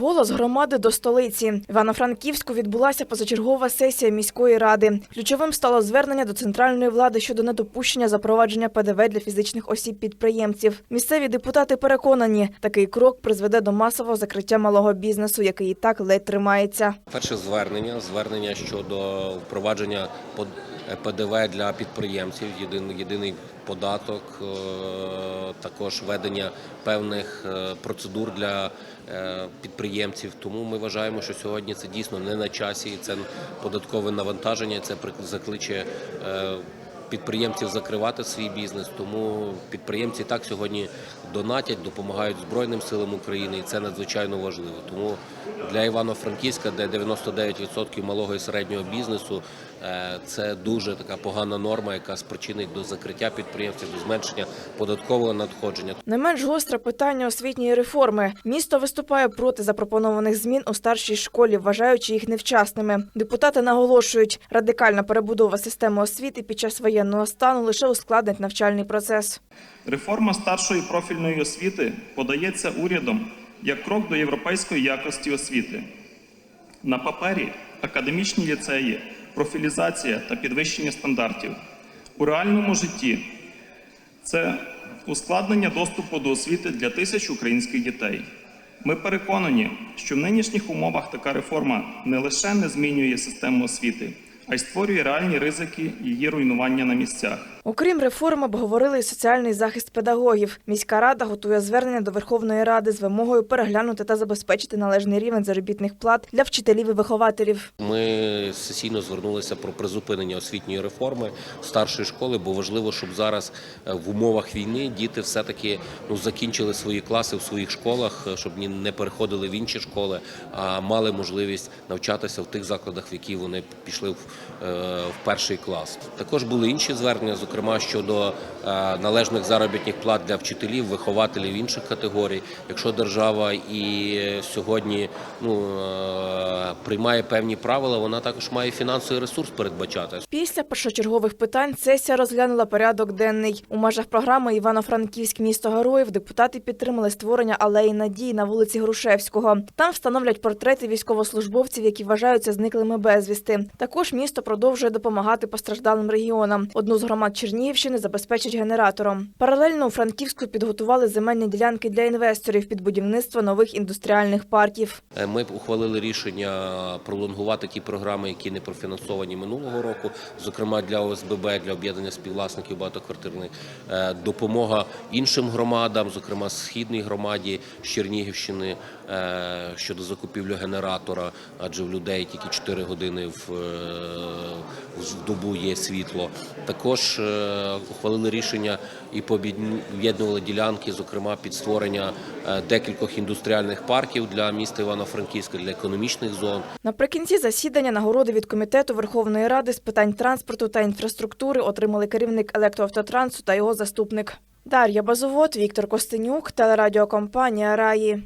Голос громади до столиці. В Івано-Франківську відбулася позачергова сесія міської ради. Ключовим стало звернення до центральної влади щодо недопущення запровадження ПДВ для фізичних осіб-підприємців. Місцеві депутати переконані, такий крок призведе до масового закриття малого бізнесу, який і так ледь тримається. Перше звернення звернення щодо впровадження ПДВ для підприємців, єдиний, єдиний податок, е, також ведення певних е, процедур для е, підприємців. Тому ми вважаємо, що сьогодні це дійсно не на часі, і це податкове навантаження. Це закличе е, підприємців закривати свій бізнес. Тому підприємці так сьогодні донатять, допомагають Збройним силам України, і це надзвичайно важливо. Тому для Івано-Франківська, де 99% малого і середнього бізнесу, е, це дуже така погана норма, яка спричинить до закриття підприємців, до зменшення податкового надходження. Не менш гостре питання освітньої реформи. Місто виступає проти запропонованих змін у старшій школі, вважаючи їх невчасними. Депутати наголошують, радикальна перебудова системи освіти під час воєнного стану лише ускладнить навчальний процес. Реформа старшої профільної освіти подається урядом як крок до європейської якості освіти. На папері академічні ліцеї, профілізація та підвищення стандартів. У реальному житті це ускладнення доступу до освіти для тисяч українських дітей. Ми переконані, що в нинішніх умовах така реформа не лише не змінює систему освіти, а й створює реальні ризики її руйнування на місцях. Окрім реформ, обговорили і соціальний захист педагогів. Міська рада готує звернення до Верховної Ради з вимогою переглянути та забезпечити належний рівень заробітних плат для вчителів і вихователів. Ми сесійно звернулися про призупинення освітньої реформи старшої школи, бо важливо, щоб зараз е, в умовах війни діти все-таки ну, закінчили свої класи в своїх школах, е, щоб ні- не переходили в інші школи, а мали можливість навчатися в тих закладах, в які вони пішли в, в перший клас. Також були інші звернення, зокрема щодо е, належних заробітних плат для вчителів, вихователів інших категорій. Якщо держава і е, сьогодні ну, е, приймає певні правила, вона також має фінансовий ресурс передбачати. Після першочергових питань сесія розглянула порядок денний. У межах програми Івано-Франківськ місто героїв депутати підтримали створення алеї надії на вулиці Грушевського. Там встановлять портрети військовослужбовців, які вважаються зниклими безвісти. Також місто продовжує допомагати постраждалим регіонам. Одну з громад Чернігівщини забезпечить генератором. Паралельно у Франківську підготували земельні ділянки для інвесторів під будівництво нових індустріальних парків. Е, Ми б ухвалили рішення пролонгувати ті програми, які не профінансовані минулого року, зокрема для ОСББ, для об'єднання співвласників багатоквартирних, Е, допомога іншим громадам, зокрема східній громаді Чернігівщини е, щодо закупівлі генератора, адже в людей тільки 4 години в, в добу є світло. Також е, ухвалили рішення і пооб'єднували ділянки, зокрема під створення е, декількох індустріальних парків для міста Івано-Франківська, для економічних зон. Наприкінці засідання нагороди від комітету Верховної Ради з питань транспорту та інфраструктури отримали керівник електроавтотрансу та його заступник. Дар'я Базовод, Віктор Костенюк, телерадіокомпанія Раї.